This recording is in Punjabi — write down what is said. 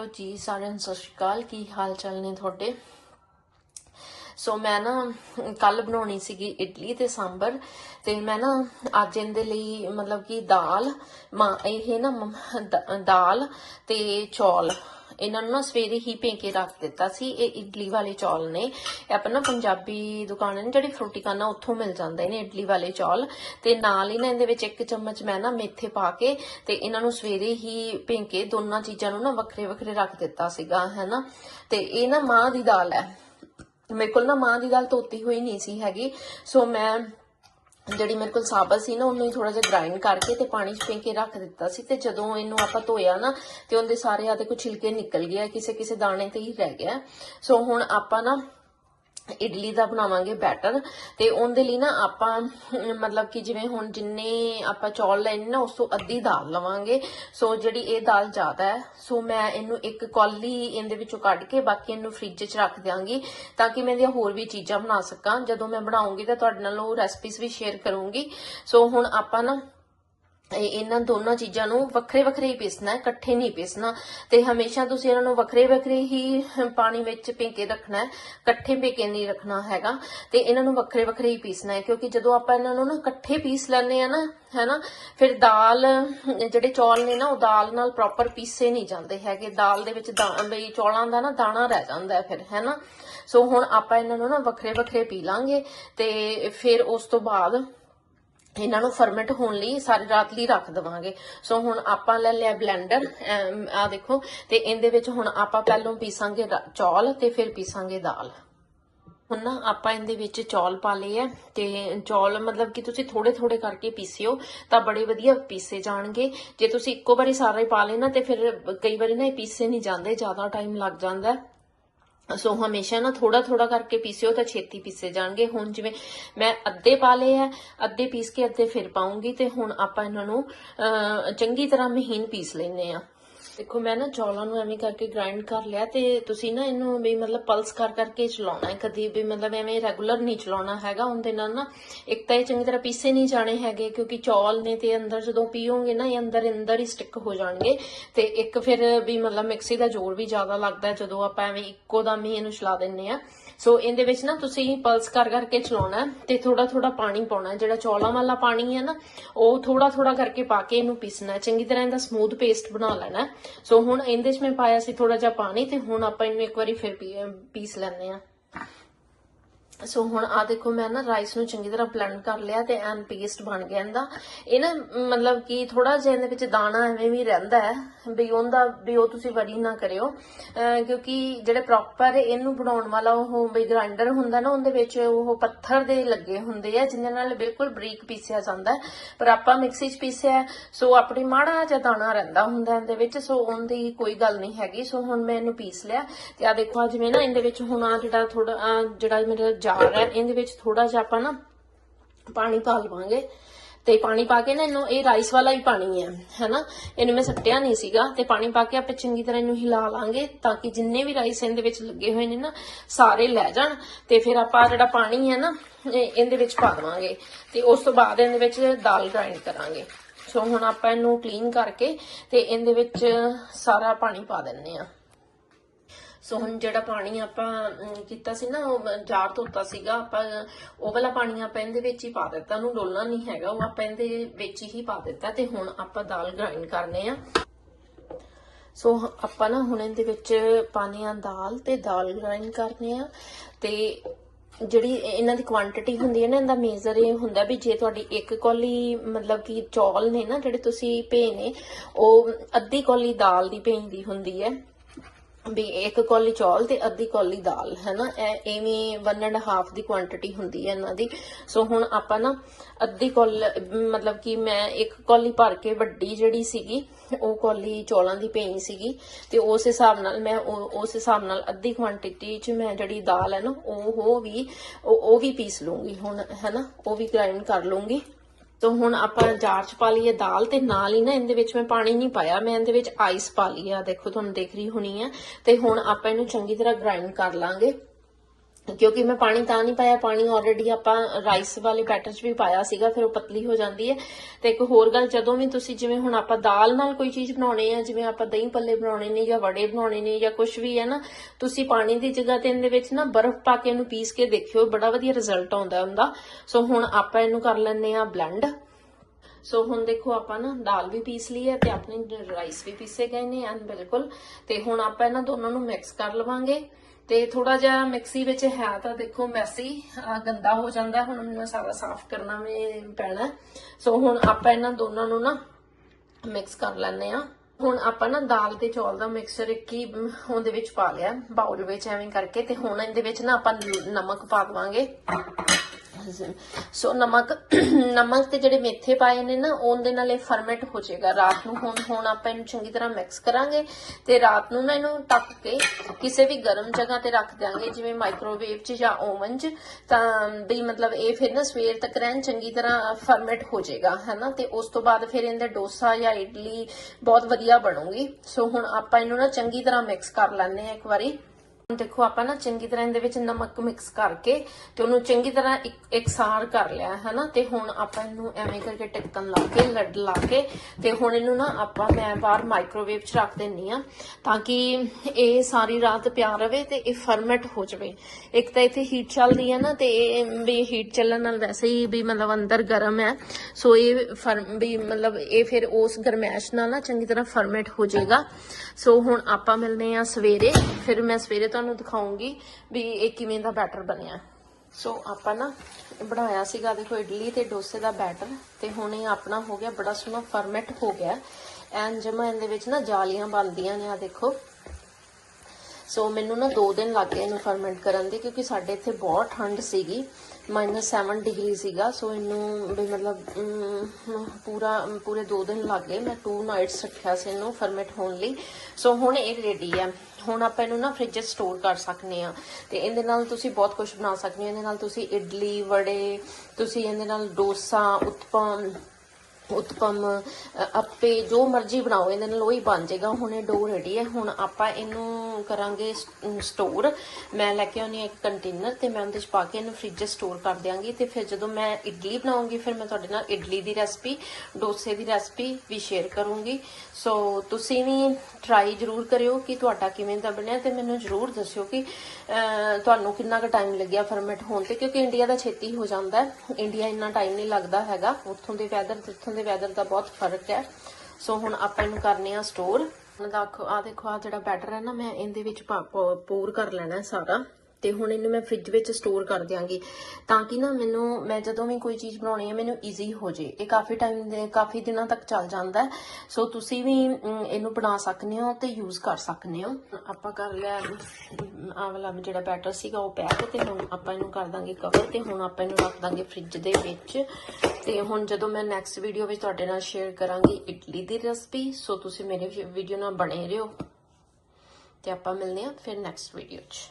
ਹੈਲੋ ਜੀ ਸਾਰਿਆਂ ਨੂੰ ਸਤਿ ਸ਼੍ਰੀ ਅਕਾਲ, ਕੀ ਹਾਲ ਚਾਲ ਨੇ ਤੁਹਾਡੇ? ਸੋ ਮੈਂ ਨਾ ਕੱਲ ਬਣਾਉਣੀ ਸੀਗੀ ਇਡਲੀ ਤੇ ਸਾਂਬਰ ਤੇ ਮੈਂ ਨਾ ਅੱਜ ਇਹਦੇ ਲਈ ਮਤਲਬ ਕਿ ਦਾਲ, ਮਾਂ ਇਹ ਨਾ ਦਾਲ ਤੇ ਚੌਲ ਇਹਨਾਂ ਨੂੰ ਨਾ ਸਵੇਰੇ ਹੀ ਭੇ ਕੇ ਰੱਖ ਦਿੱਤਾ ਸੀ, ਇਹ ਇਡਲੀ ਵਾਲੇ ਚੌਲ ਨੇ। ਇਹ ਆਪਾਂ ਪੰਜਾਬੀ ਦੁਕਾਨ ਨੇ, ਜਿਹੜੀ ਫਰੂਟੀ ਉੱਥੋਂ ਮਿਲ ਜਾਂਦੇ ਨੇ ਇਡਲੀ ਵਾਲੇ ਚੌਲ। ਤੇ ਨਾਲ ਹੀ ਨਾ ਇਹਦੇ ਵਿੱਚ ਇੱਕ ਚਮਚ ਮੈਂ ਨਾ ਮੇਥੇ ਪਾ ਕੇ ਤੇ ਇਹਨਾਂ ਨੂੰ ਸਵੇਰੇ ਹੀ ਭੇ ਕੇ ਦੋਨਾਂ ਚੀਜ਼ਾਂ ਨੂੰ ਨਾ ਵੱਖਰੇ ਵੱਖਰੇ ਰੱਖ ਦਿੱਤਾ ਸੀਗਾ, ਹੈਨਾ। ਤੇ ਇਹ ਨਾ ਮਾਂ ਦੀ ਦਾਲ ਹੈ। ਮੇਰੇ ਕੋਲ ਨਾ ਮਾਂ ਦੀ ਦਾਲ ਧੋਤੀ ਹੋਈ ਨਹੀਂ ਸੀ ਹੈਗੀ, ਸੋ ਮੈਂ ਜਿਹੜੀ ਮੇਰੇ ਕੋਲ ਸਾਬਤ ਸੀ ਨਾ, ਉਹਨੂੰ ਥੋੜਾ ਜਿਹਾ ਗ੍ਰਾਈਂਡ ਕਰਕੇ ਤੇ ਪਾਣੀ 'ਚ ਪੀ ਕੇ ਰੱਖ ਦਿੱਤਾ ਸੀ ਤੇ ਜਦੋਂ ਇਹਨੂੰ ਆਪਾਂ ਧੋਇਆ ਨਾ, ਤੇ ਉਹਦੇ ਸਾਰੇ ਆ ਤੇ ਕੁਝ ਛਿਲਕੇ ਨਿਕਲ ਗਿਆ ਕਿਸੇ ਕਿਸੇ ਦਾਣੇ ਤੇ ਹੀ ਰਹਿ ਗਿਆ। ਸੋ ਹੁਣ ਆਪਾਂ ਨਾ ਇਡਲੀ ਦਾ ਬਣਾਵਾਂਗੇ ਬੈਟਰ। ਤੇ ਉਹਦੇ ਲਈ ਨਾ ਆਪਾਂ, ਮਤਲਬ ਕਿ ਜਿਵੇਂ ਹੁਣ ਜਿੰਨੇ ਆਪਾਂ ਚੌਲ ਲੈਣੇ ਨਾ, ਉਸ ਤੋਂ ਅੱਧੀ ਦਾਲ ਲਵਾਂਗੇ। ਸੋ ਜਿਹੜੀ ਇਹ ਦਾਲ ਜ਼ਿਆਦਾ ਹੈ, ਸੋ ਮੈਂ ਇਹਨੂੰ ਇੱਕ ਕੌਲੀ ਇਹਦੇ ਵਿੱਚੋਂ ਕੱਢ ਕੇ ਬਾਕੀ ਇਹਨੂੰ ਫ੍ਰਿਜ 'ਚ ਰੱਖ ਦਿਆਂਗੀ, ਤਾਂ ਕਿ ਮੈਂ ਇਹਦੀਆਂ ਹੋਰ ਵੀ ਚੀਜ਼ਾਂ ਬਣਾ ਸਕਾਂ। ਜਦੋਂ ਮੈਂ ਬਣਾਉਂਗੀ ਤਾਂ ਤੁਹਾਡੇ ਨਾਲ ਉਹ ਰੈਸਪੀਸ ਵੀ ਸ਼ੇਅਰ ਕਰੂੰਗੀ। ਸੋ ਹੁਣ ਆਪਾਂ ਨਾ ਇਹਨਾਂ ਦੋਨਾਂ ਚੀਜ਼ਾਂ ਨੂੰ ਵੱਖਰੇ ਵੱਖਰੇ ਹੀ ਪੀਸਣਾ ਹੈ ਇਕੱਠੇ ਨਹੀਂ ਪੀਸਣਾ। ਤੇ ਹਮੇਸ਼ਾ ਤੁਸੀਂ ਇਹਨਾਂ ਨੂੰ ਵੱਖਰੇ ਵੱਖਰੇ ਹੀ ਪਾਣੀ ਵਿੱਚ ਭੇ ਰੱਖਣਾ ਹੈ, ਇਕੱਠੇ ਭੇ ਨਹੀਂ ਰੱਖਣਾ ਹੈਗਾ। ਤੇ ਇਹਨਾਂ ਨੂੰ ਵੱਖਰੇ ਵੱਖਰੇ ਹੀ ਪੀਸਣਾ ਹੈ, ਕਿਉਂਕਿ ਜਦੋਂ ਆਪਾਂ ਇਹਨਾਂ ਨੂੰ ਨਾ ਇਕੱਠੇ ਪੀਸ ਲੈਂਦੇ ਆ ਨਾ, ਹੈਨਾ, ਫਿਰ ਦਾਲ, ਜਿਹੜੇ ਚੌਲ ਨੇ ਨਾ, ਉਹ ਦਾਲ ਨਾਲ ਪ੍ਰੋਪਰ ਪੀਸੇ ਨਹੀਂ ਜਾਂਦੇ ਹੈਗੇ। ਦਾਲ ਦੇ ਵਿੱਚ ਦਾ- ਬਈ ਚੌਲਾਂ ਦਾ ਨਾ ਦਾਣਾ ਰਹਿ ਜਾਂਦਾ ਹੈ ਫਿਰ, ਹੈਨਾ। ਸੋ ਹੁਣ ਆਪਾਂ ਇਹਨਾਂ ਨੂੰ ਨਾ ਵੱਖਰੇ ਵੱਖਰੇ ਪੀ ਲਾਂਗੇ ਤੇ ਫਿਰ ਉਸ ਤੋਂ ਬਾਅਦ ਇਹਨਾਂ ਨੂੰ ਫਰਮੈਂਟ ਹੋਣ ਲਈ ਸਾਰੀ ਰਾਤ ਲਈ ਰੱਖ ਦਵਾਂਗੇ। ਸੋ ਹੁਣ ਆਪਾਂ ਲੈ ਲਿਆ ਬਲੈਂਡਰ ਆ ਦੇਖੋ, ਤੇ ਇਹਦੇ ਵਿੱਚ ਹੁਣ ਆਪਾਂ ਪਹਿਲਾਂ ਪੀਸਾਂਗੇ ਚੌਲ ਤੇ ਫਿਰ ਪੀਸਾਂਗੇ ਦਾਲ। ਹੁਣ ਨਾ ਆਪਾਂ ਇਹਦੇ ਵਿੱਚ ਚੌਲ ਪਾ ਲਏ ਆ, ਤੇ ਚੌਲ ਮਤਲਬ ਕਿ ਤੁਸੀਂ ਥੋੜੇ ਥੋੜੇ ਕਰਕੇ ਪੀਸਿਓ ਤਾਂ ਬੜੇ ਵਧੀਆ ਪੀਸੇ ਜਾਣਗੇ। ਜੇ ਤੁਸੀਂ ਇੱਕੋ ਵਾਰੀ ਸਾਰਾ ਹੀ ਪਾ ਲੈਣਾ ਤੇ ਫਿਰ ਕਈ ਵਾਰੀ ਨਾ ਇਹ ਪੀਸੇ ਨਹੀਂ ਜਾਂਦੇ, ਜ਼ਿਆਦਾ ਟਾਈਮ ਲੱਗ ਜਾਂਦਾ। ਸੋ ਹਮੇਸ਼ਾ ਨਾ ਥੋੜਾ ਥੋੜਾ ਕਰਕੇ ਪੀਸਿਓ ਤਾਂ ਛੇਤੀ ਪੀਸੇ ਜਾਣਗੇ। ਹੁਣ ਜਿਵੇਂ ਮੈਂ ਅੱਧੇ ਪਾ ਲਏ ਆ ਅੱਧੇ ਪੀਸ ਕੇ ਅੱਧੇ ਫਿਰ ਪਾਉਂਗੀ ਤੇ ਹੁਣ ਆਪਾਂ ਇਹਨਾਂ ਨੂੰ ਅਹ, ਚੰਗੀ ਤਰ੍ਹਾਂ ਮਹੀਨ ਪੀਸ ਲੈਨੇ ਆ। ਦੇਖੋ, ਮੈਂ ਨਾ ਚੌਲਾਂ ਨੂੰ ਐਵੇਂ ਕਰਕੇ ਗ੍ਰਾਈਂਡ ਕਰ ਲਿਆ ਤੇ ਤੁਸੀਂ ਨਾ ਇਹਨੂੰ ਵੀ ਮਤਲਬ ਪਲਸ ਕਰ ਕਰਕੇ ਚਲਾਉਣਾ ਹੈ ਕਦੀ ਵੀ, ਮਤਲਬ ਐਵੇਂ ਰੈਗੂਲਰ ਨਹੀਂ ਚਲਾਉਣਾ ਹੈਗਾ। ਉਹਦੇ ਨਾਲ ਨਾ ਇੱਕ ਤਾਂ ਇਹ ਚੰਗੀ ਤਰ੍ਹਾਂ ਪੀਸੇ ਨਹੀਂ ਜਾਣੇ ਹੈਗੇ ਕਿਉਂਕਿ ਚੌਲ ਨੇ ਤੇ ਅੰਦਰ ਜਦੋਂ ਪੀਓਗੇ ਨਾ, ਇਹ ਅੰਦਰ ਅੰਦਰ ਹੀ ਸਟਿਕ ਹੋ ਜਾਣਗੇ। ਤੇ ਇੱਕ ਫਿਰ ਵੀ ਮਤਲਬ ਮਿਕਸੀ ਦਾ ਜ਼ੋਰ ਵੀ ਜ਼ਿਆਦਾ ਲੱਗਦਾ ਜਦੋਂ ਆਪਾਂ ਐਵੇਂ ਇੱਕੋ ਦਮ ਹੀ ਇਹਨੂੰ ਚਲਾ ਦਿੰਨੇ ਆ ਸੋ ਇਹਦੇ ਵਿੱਚ ਨਾ ਤੁਸੀਂ ਪਲਸ ਕਰ ਕਰਕੇ ਚਲਾਉਣਾ ਤੇ ਥੋੜਾ ਥੋੜਾ ਪਾਣੀ ਪਾਉਣਾ ਜਿਹੜਾ ਚੌਲਾਂ ਵਾਲਾ ਪਾਣੀ ਹੈ ਨਾ, ਉਹ ਥੋੜਾ ਥੋੜਾ ਕਰਕੇ ਪਾ ਕੇ ਇਹਨੂੰ ਪੀਸਣਾ ਚੰਗੀ ਤਰ੍ਹਾਂ ਇਹਦਾ ਸਮੂਥ ਪੇਸਟ ਬਣਾ ਲੈਣਾ ਸੋ ਹੁਣ ਇਹਦੇ 'ਚ ਮੈਂ ਪਾਇਆ ਸੀ ਥੋੜਾ ਜਿਹਾ ਪਾਣੀ ਤੇ ਹੁਣ ਆਪਾਂ ਇਹਨੂੰ ਇੱਕ ਵਾਰੀ ਫਿਰ ਪੀਸ ਲੈਣੇ ਆ ਸੋ ਹੁਣ ਆ ਦੇਖੋ, ਮੈਂ ਨਾ ਰਾਈਸ ਨੂੰ ਚੰਗੀ ਤਰ੍ਹਾਂ ਬਲੈਂਡ ਕਰ ਲਿਆ ਤੇ ਐਨ ਪੇਸਟ ਬਣ ਗਿਆ ਇਹਦਾ। ਇਹ ਨਾ, ਮਤਲਬ ਕਿ ਥੋੜਾ ਜਿਹਾ ਇਹਦੇ ਵਿੱਚ ਦਾਣਾ ਐਵੇਂ ਵੀ ਰਹਿੰਦਾ ਹੈ, ਵੀ ਉਹਦਾ, ਵੀ ਉਹ ਤੁਸੀਂ ਵਰੀ ਨਾ ਕਰਿਓ। ਕਿਉਂਕਿ ਜਿਹੜੇ ਪ੍ਰੋਪਰ ਇਹਨੂੰ ਬਣਾਉਣ ਵਾਲਾ ਉਹ ਵੀ ਗ੍ਰਾਈਂਡਰ ਹੁੰਦਾ ਨਾ, ਉਹਦੇ ਵਿੱਚ ਉਹ ਪੱਥਰ ਦੇ ਲੱਗੇ ਹੁੰਦੇ ਆ ਜਿਨ੍ਹਾਂ ਨਾਲ ਬਿਲਕੁਲ ਬਰੀਕ ਪੀਸਿਆ ਜਾਂਦਾ ਪਰ ਆਪਾਂ ਮਿਕਸੀ 'ਚ ਪੀਸਿਆ ਸੋ ਆਪਣੀ ਮਾੜਾ ਜਿਹਾ ਦਾਣਾ ਰਹਿੰਦਾ ਹੁੰਦਾ ਇਹਦੇ ਵਿੱਚ, ਸੋ ਉਹਦੀ ਕੋਈ ਗੱਲ ਨਹੀਂ ਹੈਗੀ। ਸੋ ਹੁਣ ਮੈਂ ਇਹਨੂੰ ਪੀਸ ਲਿਆ ਤੇ ਆ ਦੇਖੋ ਅੱਜ ਮੈਂ ਨਾ ਇਹਦੇ ਵਿੱਚ ਹੁਣ ਆ ਜਿਹੜਾ ਥੋੜਾ ਆਹ ਜਿਹੜਾ ਮੇਰਾ ਜਾਰ ਹੈ ਇਹਦੇ ਵਿੱਚ ਥੋੜਾ ਜਿਹਾ ਆਪਾਂ ਨਾ ਪਾਣੀ ਪਾ ਲਵਾਂਗੇ। ਤੇ ਪਾਣੀ ਪਾ ਕੇ ਨਾ ਇਹਨੂੰ, ਇਹ ਰਾਈਸ ਵਾਲਾ ਹੀ ਪਾਣੀ ਹੈ, ਹੈਨਾ? ਇਹਨੂੰ ਮੈਂ ਸੱਟਿਆ ਨਹੀਂ ਸੀਗਾ। ਤੇ ਪਾਣੀ ਪਾ ਕੇ ਆਪਾਂ ਚੰਗੀ ਤਰ੍ਹਾਂ ਇਹਨੂੰ ਹਿਲਾ ਲਾਂਗੇ ਤਾਂ ਕਿ ਜਿੰਨੇ ਵੀ ਰਾਈਸ ਇਹਦੇ ਵਿੱਚ ਲੱਗੇ ਹੋਏ ਨੇ ਨਾ, ਸਾਰੇ ਲੈ ਜਾਣ। ਤੇ ਫਿਰ ਆਪਾਂ ਜਿਹੜਾ ਪਾਣੀ ਹੈ ਨਾ ਇਹਦੇ ਵਿੱਚ ਪਾ ਦੇਵਾਂਗੇ। ਤੇ ਉਸ ਤੋਂ ਬਾਅਦ ਇਹਦੇ ਵਿੱਚ ਦਾਲ ਗ੍ਰਾਈਂਡ ਕਰਾਂਗੇ। ਸੋ ਹੁਣ ਆਪਾਂ ਇਹਨੂੰ ਕਲੀਨ ਕਰਕੇ ਤੇ ਇਹਦੇ ਵਿੱਚ ਸਾਰਾ ਪਾਣੀ ਪਾ ਦਿੰਨੇ ਆ ਸੋ ਹੁਣ ਜਿਹੜਾ ਪਾਣੀ ਆਪਾਂ ਕੀਤਾ ਸੀ ਨਾ, ਉਹ ਜਾਰ ਧੋਤਾ ਸੀਗਾ, ਆਪਾਂ, ਉਹ ਵਾਲਾ ਪਾਣੀ ਆਪਾਂ ਇਹਦੇ ਵਿੱਚ ਹੀ ਪਾ ਦਿੱਤਾ, ਉਹਨੂੰ ਡੋਲਣਾ ਨਹੀਂ ਹੈਗਾ, ਉਹ ਆਪਾਂ ਇਹਦੇ ਵਿੱਚ ਹੀ ਪਾ ਦਿੱਤਾ ਤੇ ਹੁਣ ਆਪਾਂ ਦਾਲ ਗ੍ਰਾਈਂਡ ਕਰਨੇ ਆ। ਸੋ ਆਪਾਂ ਨਾ ਹੁਣ ਇਹਦੇ ਵਿੱਚ ਪਾਣੇ ਆ ਦਾਲ ਤੇ ਦਾਲ ਗ੍ਰਾਈਂਡ ਕਰਨੇ ਆ ਤੇ ਜਿਹੜੀ ਇਹਨਾਂ ਦੀ ਕੁਆਂਟੀਟੀ ਹੁੰਦੀ ਹੈ ਨਾ, ਇਹਦਾ ਮੇਜ਼ਰ ਇਹ ਹੁੰਦਾ ਵੀ ਜੇ ਤੁਹਾਡੀ ਇੱਕ ਕੌਲੀ ਮਤਲਬ ਕਿ ਚੌਲ ਨੇ ਨਾ, ਜਿਹੜੇ ਤੁਸੀਂ ਭੇ ਨੇ, ਉਹ ਅੱਧੀ ਕੌਲੀ ਦਾਲ ਦੀ ਭੇਂਦੀ ਹੁੰਦੀ ਹੈ। ਵੀ ਇੱਕ ਕੌਲੀ ਚੌਲ ਤੇ ਅੱਧੀ ਕੌਲੀ ਦਾਲ ਹੈ ਨਾ ਇਹ ਐਵੇਂ 1 ਐਂਡ ਹਾਫ ਦੀ ਕੁਆਂਟੀਟੀ ਹੁੰਦੀ ਹੈ ਇਹਨਾਂ ਦੀ। ਸੋ ਹੁਣ ਆਪਾਂ ਨਾ ਅੱਧੀ ਕੌਲ, ਮਤਲਬ ਕਿ ਮੈਂ ਇੱਕ ਕੌਲੀ ਭਰ ਕੇ ਵੱਡੀ ਜਿਹੜੀ ਸੀਗੀ, ਉਹ ਕੌਲੀ ਚੌਲਾਂ ਦੀ ਪਈ ਸੀਗੀ ਤੇ ਉਸ ਹਿਸਾਬ ਨਾਲ ਮੈਂ ਉਹ- ਉਸ ਹਿਸਾਬ ਨਾਲ ਅੱਧੀ ਕੁਆਂਟੀਟੀ ਚ ਮੈਂ ਜਿਹੜੀ ਦਾਲ ਹੈ ਨਾ, ਉਹ ਵੀ ਉਹ ਵੀ ਪੀਸ ਲੂੰਗੀ ਹੁਣ ਹੈ ਨਾ ਉਹ ਵੀ ਗ੍ਰਾਈਂਡ ਕਰ ਲੂੰਗੀ ਤੋ ਹੁਣ ਆਪਾਂ ਜਾਰ ਚ ਪਾ ਲਈਏ ਦਾਲ ਤੇ ਨਾਲ ਹੀ ਨਾ ਇਹਦੇ ਵਿੱਚ ਮੈਂ ਪਾਣੀ ਨਹੀਂ ਪਾਇਆ, ਮੈਂ ਇਹਦੇ ਵਿੱਚ ਆਈਸ ਪਾ ਲਈ ਆ। ਦੇਖੋ, ਤੁਹਾਨੂੰ ਦੇਖ ਰਹੀ ਹੋਣੀ ਆ। ਤੇ ਹੁਣ ਆਪਾਂ ਇਹਨੂੰ ਚੰਗੀ ਤਰ੍ਹਾਂ ਗ੍ਰਾਈਂਡ ਕਰ ਲਾਂਗੇ। ਕਿਉਂਕਿ ਮੈਂ ਪਾਣੀ ਤਾਂ ਨਹੀਂ ਪਾਇਆ, ਪਾਣੀ ਆਲਰੇਡੀ ਆਪਾਂ ਰਾਈਸ ਵਾਲੇ ਬੈਟਰ 'ਚ ਵੀ ਪਾਇਆ ਸੀਗਾ, ਫਿਰ ਉਹ ਪਤਲੀ ਹੋ ਜਾਂਦੀ ਹੈ। ਤੇ ਇੱਕ ਹੋਰ ਗੱਲ, ਜਦੋਂ ਵੀ ਤੁਸੀਂ ਜਿਵੇਂ ਹੁਣ ਆਪਾਂ ਦਾਲ ਨਾਲ ਕੋਈ ਚੀਜ਼ ਬਣਾਉਣੇ ਆ, ਜਿਵੇਂ ਆਪਾਂ ਦਹੀਂ ਪੱਲੇ ਬਣਾਉਣੇ ਨੇ ਜਾਂ ਵੜੇ ਬਣਾਉਣੇ ਨੇ ਜਾਂ ਕੁਝ ਵੀ ਹੈ ਨਾ, ਤੁਸੀਂ ਪਾਣੀ ਦੀ ਜਗ੍ਹਾ ਤੇ ਇਹਦੇ ਵਿੱਚ ਨਾ ਬਰਫ਼ ਪਾ ਕੇ ਇਹਨੂੰ ਪੀਸ ਕੇ ਦੇਖਿਓ, ਬੜਾ ਵਧੀਆ ਰਿਜ਼ਲਟ ਆਉਂਦਾ ਹੁੰਦਾ ਸੋ ਹੁਣ ਆਪਾਂ ਇਹਨੂੰ ਕਰ ਲੈਂਦੇ ਆ ਬਲੈਂਡ ਸੋ ਹੁਣ ਦੇਖੋ ਆਪਾਂ ਨਾ ਦਾਲ ਵੀ ਪੀਸ ਲਈ ਹੈ ਤੇ ਆਪਣੇ ਰਾਈਸ ਵੀ ਪੀਸੇ ਗਏ ਨੇ, ਐਨ ਬਿਲਕੁਲ। ਤੇ ਹੁਣ ਆਪਾਂ ਇਹਨਾਂ ਦੋਨਾਂ ਨੂੰ ਮਿਕਸ ਕਰ ਲਵਾਂਗੇ। ਤੇ ਥੋੜਾ ਜਿਹਾ ਮਿਕਸੀ ਵਿੱਚ ਹੈ ਤਾਂ ਦੇਖੋ ਮੈਸੀ ਗੰਦਾ ਹੋ ਜਾਂਦਾ, ਹੁਣ ਮੈਨੂੰ ਸਾਰਾ ਸਾਫ਼ ਕਰਨਾ ਵੀ ਪੈਣਾ ਸੋ ਹੁਣ ਆਪਾਂ ਇਹਨਾਂ ਦੋਨਾਂ ਨੂੰ ਨਾ ਮਿਕਸ ਕਰ ਲੈਣੇ ਆ ਹੁਣ ਆਪਾਂ ਨਾ ਦਾਲ ਤੇ ਚੌਲ ਦਾ ਮਿਕਸਚਰ ਇੱਕ ਹੀ ਉਹਦੇ ਵਿੱਚ ਪਾ ਲਿਆ ਬਾਉਲ ਵਿੱਚ ਐਵੇਂ ਕਰਕੇ, ਤੇ ਹੁਣ ਇਹਦੇ ਵਿੱਚ ਨਾ ਆਪਾਂ ਨਮਕ ਪਾ ਦਵਾਂਗੇ। ਸੋ ਨਮਕ ਨਮਕ ਤੇ ਜਿਹੜੇ ਮੇਥੇ ਪਾਏ ਨੇ ਨਾ ਉਹਦੇ ਨਾਲ ਇਹ ਫਰਮੈਂਟ ਹੋ ਜਾਏਗਾ। ਰਾਤ ਨੂੰ ਹੁਣ ਹੁਣ ਆਪਾਂ ਇਹਨੂੰ ਚੰਗੀ ਤਰ੍ਹਾਂ ਮਿਕਸ ਕਰਾਂਗੇ ਤੇ ਰਾਤ ਨੂੰ ਨਾ ਇਹਨੂੰ ਢੱਕ ਕੇ ਕਿਸੇ ਵੀ ਗਰਮ ਜਗ੍ਹਾ ਤੇ ਰੱਖ ਦਿਆਂਗੇ, ਜਿਵੇਂ ਮਾਈਕ੍ਰੋਵੇਵ 'ਚ ਜਾਂ ਓਵਨ 'ਚ, ਤਾਂ ਵੀ ਮਤਲਬ ਇਹ ਫਿਰ ਨਾ ਸਵੇਰ ਤੱਕ ਰਹਿਣ ਚੰਗੀ ਤਰ੍ਹਾਂ ਫਰਮੈਂਟ ਹੋ ਜਾਏਗਾ, ਹੈਨਾ? ਤੇ ਉਸ ਤੋਂ ਬਾਅਦ ਫਿਰ ਇਹਦੇ ਡੋਸਾ ਜਾਂ ਇਡਲੀ ਬਹੁਤ ਵਧੀਆ ਬਣੂਗੀ। ਸੋ ਹੁਣ ਆਪਾਂ ਇਹਨੂੰ ਨਾ ਚੰਗੀ ਤਰ੍ਹਾਂ ਮਿਕਸ ਕਰ ਲੈਣੇ ਆ ਇੱਕ ਵਾਰੀ। ਦੇਖੋ, ਆਪਾਂ ਨਾ ਚੰਗੀ ਤਰ੍ਹਾਂ ਇਹਦੇ ਵਿੱਚ ਨਮਕ ਮਿਕਸ ਕਰਕੇ ਤੇ ਉਹਨੂੰ ਚੰਗੀ ਤਰ੍ਹਾਂ ਇੱਕ ਇਕਸਾਰ ਕਰ ਲਿਆ ਹੈ ਨਾ ਤੇ ਹੁਣ ਆਪਾਂ ਇਹਨੂੰ ਐਵੇਂ ਕਰਕੇ ਟਿਕਣ ਲਾ ਕੇ, ਲੱਡ ਲਾ ਕੇ ਤੇ ਹੁਣ ਇਹਨੂੰ ਨਾ ਆਪਾਂ ਮੈਂ ਬਾਹਰ ਮਾਈਕ੍ਰੋਵੇਵ 'ਚ ਰੱਖ ਦਿੰਨੀ ਆ ਤਾਂ ਕਿ ਇਹ ਸਾਰੀ ਰਾਤ ਪਿਆ ਰਵੇ ਤੇ ਇਹ ਫਰਮੈਂਟ ਹੋ ਜਾਵੇ। ਇੱਕ ਤਾਂ ਇੱਥੇ ਹੀਟ ਚੱਲਦੀ ਹੈ ਨਾ ਤੇ ਇਹ ਵੀ ਹੀਟ ਚੱਲਣ ਨਾਲ ਵੈਸੇ ਹੀ ਵੀ ਮਤਲਬ ਅੰਦਰ ਗਰਮ ਹੈ। ਸੋ ਇਹ ਫਰਮ ਵੀ ਮਤਲਬ ਇਹ ਫਿਰ ਉਸ ਗਰਮੈਸ਼ ਨਾਲ ਨਾ ਚੰਗੀ ਤਰ੍ਹਾਂ ਫਰਮੈਟ ਹੋ ਜਾਏਗਾ। ਸੋ ਹੁਣ ਆਪਾਂ ਮਿਲਨੇ ਆ ਸਵੇਰੇ, ਫਿਰ ਮੈਂ ਸਵੇਰੇ ਤੁਹਾਨੂੰ ਦਿਖਾਉਂਗੀ ਵੀ ਇਹ ਕਿਵੇਂ ਦਾ ਬੈਟਰ ਬਣਿਆ। ਸੋ ਆਪਾਂ ਨਾ ਬਣਾਇਆ ਸੀਗਾ ਦੇਖੋ ਇਡਲੀ ਤੇ ਡੋਸੇ ਦਾ ਬੈਟਰ ਤੇ ਹੁਣ ਇਹ ਆਪਣਾ ਹੋ ਗਿਆ, ਬੜਾ ਸੋਹਣਾ ਫਰਮੈਟ ਹੋ ਗਿਆ। ਐਨ ਜਮਾ ਇਹਦੇ ਵਿੱਚ ਨਾ ਜਾਲੀਆਂ ਬਣਦੀਆਂ ਨੇ ਆ ਦੇਖੋ। ਸੋ ਮੈਨੂੰ ਨਾ 2 ਦਿਨ ਲੱਗ ਗਏ ਇਹਨੂੰ ਫਰਮੈਂਟ ਕਰਨ ਦੇ ਕਿਉਂਕਿ ਸਾਡੇ ਇੱਥੇ ਬਹੁਤ ਠੰਡ ਸੀਗੀ। -7 ਡਿਗਰੀ ਸੀਗਾ। ਸੋ ਇਹਨੂੰ ਵੀ ਮਤਲਬ ਪੂਰਾ, ਪੂਰੇ 2 ਦਿਨ ਲੱਗ ਗਏ। ਮੈਂ 2 ਨਾਈਟਸ ਰੱਖਿਆ ਸੀ ਇਹਨੂੰ ਫਰਮੈਂਟ ਹੋਣ ਲਈ। ਸੋ ਹੁਣ ਇਹ ਰੈਡੀ ਹੈ। ਹੁਣ ਆਪਾਂ ਇਹਨੂੰ ਨਾ ਫ੍ਰਿਜ 'ਚ ਸਟੋਰ ਕਰ ਸਕਨੇ ਆ ਤੇ ਇਹਦੇ ਨਾਲ ਤੁਸੀਂ ਬਹੁਤ ਕੁਝ ਬਣਾ ਸਕਦੇ ਹੋ। ਇਹਦੇ ਨਾਲ ਤੁਸੀਂ ਇਡਲੀ, ਵੜੇ, ਤੁਸੀਂ ਇਹਦੇ ਨਾਲ ਡੋਸਾ, ਉਤਪਮ ਉਤਪਮ ਆਪੇ ਜੋ ਮਰਜ਼ੀ ਬਣਾਓ ਇਹਦੇ ਨਾਲ ਉਹੀ ਬਣ ਜਾਏਗਾ। ਹੁਣ ਇਹ ਡੋ ਰੈਡੀ ਹੈ, ਹੁਣ ਆਪਾਂ ਇਹਨੂੰ ਕਰਾਂਗੇ ਸਟੋਰ ਮੈਂ ਲੈ ਕੇ ਆਉਣੀ ਇੱਕ ਕੰਟੇਨਰ ਤੇ ਮੈਂ ਉਹਦੇ ਚ ਪਾ ਕੇ ਇਹਨੂੰ ਫ੍ਰਿਜ 'ਚ ਸਟੋਰ ਕਰ ਦਿਆਂਗੀ ਤੇ ਫਿਰ ਜਦੋਂ ਮੈਂ ਇਡਲੀ ਬਣਾਉਂਗੀ, ਫਿਰ ਮੈਂ ਤੁਹਾਡੇ ਨਾਲ ਇਡਲੀ ਦੀ ਰੈਸਪੀ ਡੋਸੇ ਦੀ ਰੈਸਪੀ ਵੀ ਸ਼ੇਅਰ ਕਰੂੰਗੀ। ਸੋ ਤੁਸੀਂ ਵੀ ਟਰਾਈ ਜ਼ਰੂਰ ਕਰਿਓ ਕਿ ਤੁਹਾਡਾ ਕਿਵੇਂ ਦਾ ਬਣਿਆ ਤੇ ਮੈਨੂੰ ਜ਼ਰੂਰ ਦੱਸਿਓ ਕਿ ਤੁਹਾਨੂੰ ਕਿੰਨਾ ਕੁ ਟਾਈਮ ਲੱਗਿਆ ਫਰਮੈਂਟ ਹੋਣ ਤੇ, ਕਿਉਂਕਿ ਇੰਡੀਆ ਦਾ ਛੇਤੀ ਹੋ ਜਾਂਦਾ ਹੈ। ਇੰਡੀਆ ਇੰਨਾ ਟਾਈਮ ਨਹੀਂ ਲੱਗਦਾ ਹੈਗਾ, ਉੱਥੋਂ ਦੇ ਵੈਦਰ ਜਿੱਥੋਂ ਦੇ ਵੈਦਰ ਦਾ ਬਹੁਤ ਫ਼ਰਕ ਹੈ। ਸੋ ਹੁਣ ਆਪਾਂ ਇਹਨੂੰ ਕਰਨੇ ਆ ਸਟੋਰ ਹੁਣ ਦੇਖੋ ਆ ਦੇਖੋ ਆ ਜਿਹੜਾ ਬੈਟਰ ਹੈ ਨਾ, ਮੈਂ ਇਹਦੇ ਵਿੱਚ ਪੂਰ ਕਰ ਲੈਣਾ ਸਾਰਾ। ਤੇ ਹੁਣ ਇਹਨੂੰ ਮੈਂ ਫ੍ਰਿਜ ਵਿੱਚ ਸਟੋਰ ਕਰ ਦਿਆਂਗੀ। ਤਾਂ ਕਿ ਨਾ ਮੈਨੂੰ, ਮੈਂ ਜਦੋਂ ਵੀ ਕੋਈ ਚੀਜ਼ ਬਣਾਉਣੀ ਹੈ, ਮੈਨੂੰ ਈਜ਼ੀ ਹੋ ਜੇ। ਇਹ ਕਾਫੀ ਟਾਈਮ ਦੇ, ਕਾਫੀ ਦਿਨਾਂ ਤੱਕ ਚੱਲ ਜਾਂਦਾ ਹੈ। ਸੋ ਤੁਸੀਂ ਵੀ ਇਹਨੂੰ ਬਣਾ ਸਕਦੇ ਹੋ ਤੇ ਯੂਜ਼ ਕਰ ਸਕਦੇ ਹੋ। ਆਪਾਂ ਕਰ ਲਿਆ ਆਹ ਵਾਲਾ ਜਿਹੜਾ ਬੈਟਰ ਸੀਗਾ, ਉਹ ਪੈਕ ਤੇ ਹੁਣ ਆਪਾਂ ਇਹਨੂੰ ਕਰ ਦਾਂਗੇ ਕਵਰ ਤੇ। ਹੁਣ ਆਪਾਂ ਇਹਨੂੰ ਰੱਖ ਦਾਂਗੇ ਫ੍ਰਿਜ ਦੇ ਵਿੱਚ। ਤੇ ਹੁਣ ਜਦੋਂ ਮੈਂ ਨੈਕਸਟ ਵੀਡੀਓ ਵਿੱਚ ਤੁਹਾਡੇ ਨਾਲ ਸ਼ੇਅਰ ਕਰਾਂਗੀ ਇਡਲੀ ਦੀ ਰੈਸਪੀ ਸੋ ਤੁਸੀਂ ਮੇਰੇ ਵੀਡੀਓ ਨਾਲ ਬਣੇ ਰਹੋ। ਤੇ ਆਪਾਂ ਮਿਲਦੇ ਹਾਂ ਫਿਰ ਨੈਕਸਟ ਵੀਡੀਓ 'ਚ।